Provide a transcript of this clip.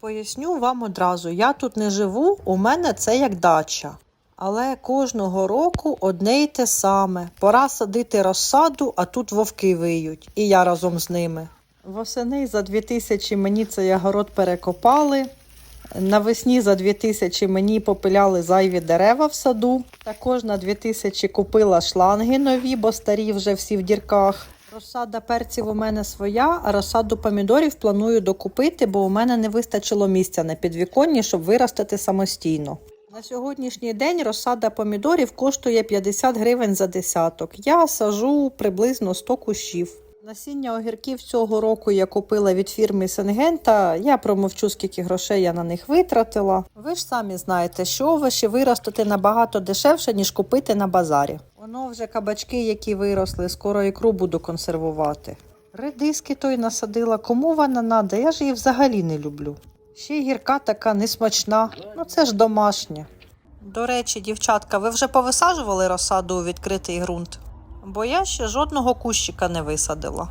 Поясню вам одразу, я тут не живу, у мене це як дача. Але кожного року одне й те саме. Пора садити розсаду, а тут вовки виють, і я разом з ними. Восени за 2000 мені цей огород перекопали. Навесні за 2000 мені попиляли зайві дерева в саду. Також на 2000 купила шланги нові, бо старі вже всі в дірках. Розсада перців у мене своя, а розсаду помідорів планую докупити, бо у мене не вистачило місця на підвіконні, щоб виростити самостійно. На сьогоднішній день розсада помідорів коштує 50 гривень за десяток. Я сажу приблизно 100 кущів. Насіння огірків цього року я купила від фірми Сенгента. Я промовчу, скільки грошей я на них витратила. Ви ж самі знаєте, що овочі виростити набагато дешевше, ніж купити на базарі. Воно вже кабачки, які виросли, скоро ікру буду консервувати. Редиски той насадила, кому вона надо, я ж її взагалі не люблю. Ще гірка така несмачна, ну це ж домашнє. До речі, дівчатка, ви вже повисаджували розсаду у відкритий ґрунт? Бо я ще жодного кущика не висадила.